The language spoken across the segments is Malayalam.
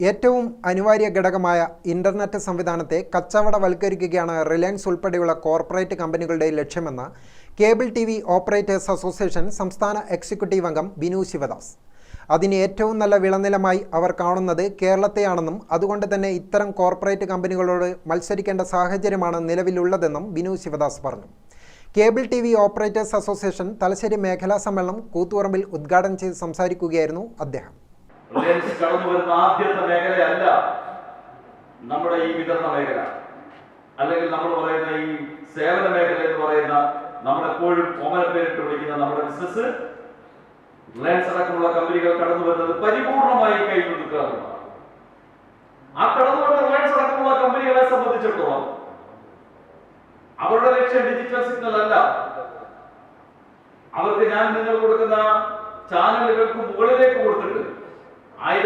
ഏറ്റവും അനിവാര്യ ഘടകമായ ഇന്റർനെറ്റ് സംവിധാനത്തെ കച്ചവടവൽക്കരിക്കുകയാണ് റിലയൻസ് ഉൾപ്പെടെയുള്ള കോർപ്പറേറ്റ് കമ്പനികളുടെ ലക്ഷ്യമെന്ന് cable T V operators association സംസ്ഥാന എക്സിക്യൂട്ടീവ് അംഗം ബിനു ശിവദാസ്. അതിന് ഏറ്റവും നല്ല വിളനിലമായി അവർ കാണുന്നത് കേരളത്തെയാണെന്നും അതുകൊണ്ട് തന്നെ ഇത്തരം കോർപ്പറേറ്റ് കമ്പനികളോട് മത്സരിക്കേണ്ട സാഹചര്യമാണ് നിലവിലുള്ളതെന്നും ബിനു ശിവദാസ് പറഞ്ഞു. Cable T V operators association Thalassery മേഖലാ സമ്മേളനം കൂത്തുപറമ്പിൽ ഉദ്ഘാടനം ചെയ്ത് സംസാരിക്കുകയായിരുന്നു അദ്ദേഹം. റിലയൻസ് കടന്നു വരുന്ന ആദ്യത്തെ മേഖലയല്ല നമ്മുടെ ഈ വിതരണ മേഖല. അല്ലെങ്കിൽ നമ്മൾ പറയുന്ന ഈ സേവന മേഖല എന്ന് പറയുന്ന നമ്മളെപ്പോഴും ഓമന പേരിട്ട് വിളിക്കുന്ന നമ്മുടെ ബിസിനസ് റിലയൻസ് അടക്കമുള്ള കമ്പനികൾ കടന്നു വരുന്നത് പരിപൂർണമായി നിൽക്കുക ആ കടന്നു വരുന്ന റിലയൻസ് അടക്കമുള്ള കമ്പനികളെ സംബന്ധിച്ചിടത്തോളം അവരുടെ ലക്ഷ്യം ഡിജിറ്റൽ സിഗ്നൽ അല്ല. അവർക്ക് ഞാൻ നിങ്ങൾ കൊടുക്കുന്ന ചാനലുകൾക്ക് മുകളിലേക്ക് കൊടുത്തിട്ട്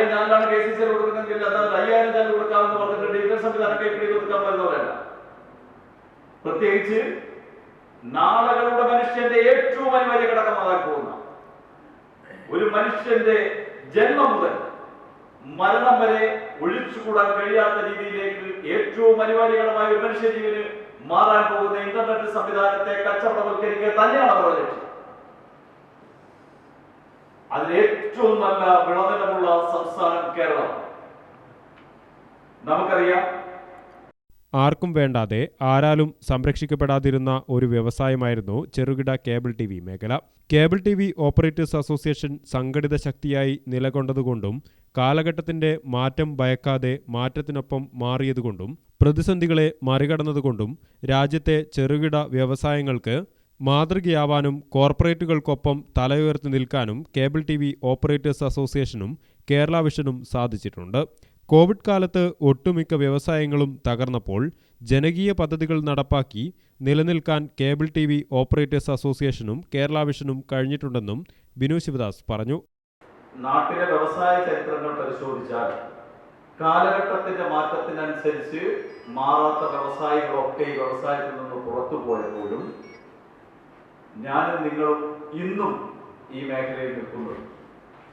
ആയിരം ഞാനാണ് കെ സി സി കൊടുക്കുന്നെങ്കിൽ അതായത് അയ്യായിരം ഞാൻ കൊടുക്കാമെന്ന് പറഞ്ഞിട്ട് ഡിജിറ്റൽ സംവിധാനം എപ്പിടി കൊടുക്കാൻ വരുന്നവരല്ല പ്രത്യേകിച്ച് നാളുകളുടെ മനുഷ്യന്റെ ഏറ്റവും അനിവാര്യ ഘടകമാകാൻ പോകുന്ന ഒരു മനുഷ്യന്റെ ജന്മം മുതൽ മരണം വരെ ഒഴിച്ചുകൂടാൻ കഴിയാത്ത രീതിയിലേക്ക് ഏറ്റവും അനിവാര്യകരമായ ഒരു മനുഷ്യജീവന് മാറാൻ പോകുന്ന ഇന്റർനെറ്റ് സംവിധാനത്തെ കച്ചവടവൽക്കരിക്കുക തന്നെയാണ് അവരുടെ ലക്ഷ്യം. അതിൽ ഏറ്റവും നല്ല വിളനിലമുള്ള സംസ്ഥാനം കേരളം. നമുക്കറിയാം. ആർക്കും വേണ്ടാതെ ആരാലും സംരക്ഷിക്കപ്പെടാതിരുന്ന ഒരു വ്യവസായമായിരുന്നു ചെറുകിട കേബിൾ ടി വി മേഖല. Cable T V operators association സംഘടിത ശക്തിയായി നിലകൊണ്ടതുകൊണ്ടും കാലഘട്ടത്തിന്റെ മാറ്റം ഭയക്കാതെ മാറ്റത്തിനൊപ്പം മാറിയതുകൊണ്ടും പ്രതിസന്ധികളെ മറികടന്നതുകൊണ്ടും രാജ്യത്തെ ചെറുകിട വ്യവസായങ്ങൾക്ക് മാതൃകയാവാനും കോർപ്പറേറ്റുകൾക്കൊപ്പം തലയുയർത്തി നിൽക്കാനും കേബിൾ ടി വി ഓപ്പറേറ്റേഴ്സ് അസോസിയേഷനും കേരള വിഷനും സാധിച്ചിട്ടുണ്ട്. കോവിഡ് കാലത്ത് ഒട്ടുമിക്ക വ്യവസായങ്ങളും തകർന്നപ്പോൾ ജനകീയ പദ്ധതികൾ നടപ്പാക്കി നിലനിൽക്കാൻ കേബിൾ ടി വി ഓപ്പറേറ്റേഴ്സ് അസോസിയേഷനും കേരള വിഷനും കഴിഞ്ഞിട്ടുണ്ടെന്നും ബിനു ശിവദാസ് പറഞ്ഞു. നാട്ടിലെ വ്യവസായ ചരിത്രങ്ങൾ പരിശോധിച്ചാൽ കാലഘട്ടത്തിന്റെ മാറ്റത്തിനനുസരിച്ച് മാറാത്ത വ്യവസായികളൊക്കെ ഈ വ്യവസായത്തിൽ നിന്ന് പുറത്തു പോയപ്പോഴും ഞാനും നിങ്ങളും ഇന്നും ഈ മേഖലയിൽ നിൽക്കുന്നത്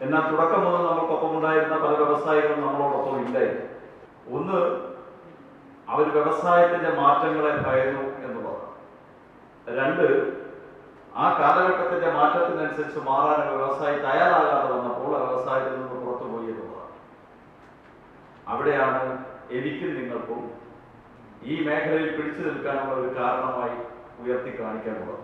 എന്നാൽ തുടക്കം മുതൽ നമ്മൾക്കൊപ്പം ഉണ്ടായിരുന്ന പല വ്യവസായികളും നമ്മളോടൊപ്പം ഇല്ലായിരുന്നു ഒന്ന് അവർ വ്യവസായത്തിന്റെ മാറ്റങ്ങളെ ഭയന്നു എന്നുള്ളത് രണ്ട് ആ കാലഘട്ടത്തിന്റെ മാറ്റത്തിനനുസരിച്ച് മാറാൻ വ്യവസായി തയ്യാറാകാതെ വന്നപ്പോൾ വ്യവസായത്തിൽ നിന്ന് പുറത്തുപോയി എന്നുള്ളതാണ്. അവിടെയാണ് എനിക്കും നിങ്ങൾക്കും ഈ മേഖലയിൽ പിടിച്ചു നിൽക്കാനുള്ള ഒരു കാരണമായി ഉയർത്തി കാണിക്കാനുള്ളത്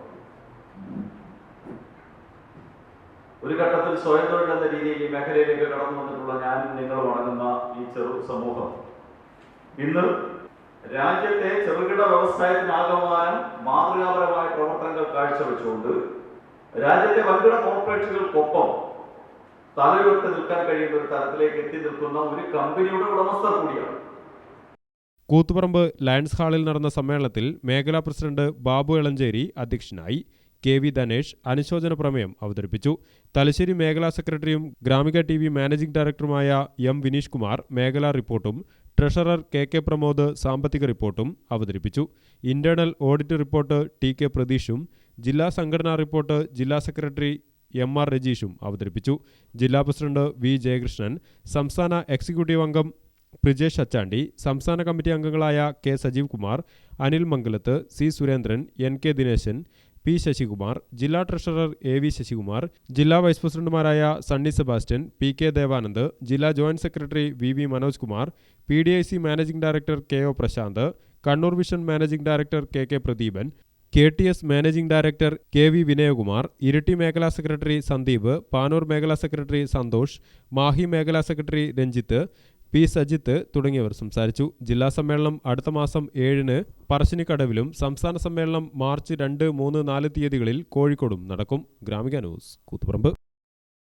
ഒരു ഘട്ടത്തിൽ സ്വയം തൊഴിൽ എന്ന രീതിയിൽ ഈ മേഖലയിലേക്ക് കടന്നു വന്നിട്ടുള്ള ഞാനും നിങ്ങളും അടങ്ങുന്ന ഈ ചെറു സമൂഹം. ഇന്ന് രാജ്യത്തെ ചെറുകിട വ്യവസായത്തിനാകമാനം മാതൃകാപരമായ പ്രവർത്തനങ്ങൾ കാഴ്ചവെച്ചുകൊണ്ട് രാജ്യത്തെ വൻകിട കോർപ്പറേറ്റുകൾക്കൊപ്പം തലയുയർത്തി നിൽക്കാൻ കഴിയുന്ന ഒരു തരത്തിലേക്ക് എത്തി നിൽക്കുന്ന ഒരു കമ്പനിയുടെ ഉടമസ്ഥർ കൂടിയാണ്. കൂത്തുപറമ്പ് ലയൺസ് ഹാളിൽ നടന്ന സമ്മേളനത്തിൽ മേഖലാ പ്രസിഡന്റ് ബാബു എളഞ്ചേരി അധ്യക്ഷനായി. കെ വി ധനേഷ് അനുശോചന പ്രമേയം അവതരിപ്പിച്ചു. തലശ്ശേരി മേഖലാ സെക്രട്ടറിയും ഗ്രാമിക ടി വി മാനേജിംഗ് ഡയറക്ടറുമായ എം വിനീഷ് കുമാർ മേഖലാ റിപ്പോർട്ടും ട്രഷറർ കെ കെ പ്രമോദ് സാമ്പത്തിക റിപ്പോർട്ടും അവതരിപ്പിച്ചു. Internal audit report T K പ്രതീഷും ജില്ലാ സംഘടനാ റിപ്പോർട്ട് ജില്ലാ സെക്രട്ടറി എം ആർ രജീഷും അവതരിപ്പിച്ചു. ജില്ലാ പ്രസിഡന്റ് വി ജയകൃഷ്ണൻ സംസ്ഥാന എക്സിക്യൂട്ടീവ് അംഗം പ്രിജേഷ് അച്ചാണ്ടി സംസ്ഥാന കമ്മിറ്റി അംഗങ്ങളായ K Sajeev Kumar Anil Mangalath C Surendran N K Dineshan P Sasikumar ജില്ലാ ട്രഷറർ എ വി ശശികുമാർ ജില്ലാ വൈസ് പ്രസിഡന്റുമാരായ Sunny Sebastian P K Devanand ജില്ലാ joint secretary V V Manoj Kumar P D I C managing director K O Prasanth Kannur vision managing director K K Pradeepan K T S managing director K V Vinayakumar Iritty മേഖലാ സെക്രട്ടറി സന്ദീപ് പാനൂർ മേഖലാ സെക്രട്ടറി സന്തോഷ് മാഹി മേഖലാ സെക്രട്ടറി രഞ്ജിത്ത് പി സജിത്ത് തുടങ്ങിയവർ സംസാരിച്ചു. ജില്ലാ സമ്മേളനം അടുത്ത മാസം ഏഴിന് പറശ്ശിനിക്കടവിലും സംസ്ഥാന സമ്മേളനം മാർച്ച് രണ്ട് മൂന്ന് നാല് തീയതികളിൽ കോഴിക്കോടും നടക്കും. ഗ്രാമിക ന്യൂസ് കൂത്തുപറമ്പ്.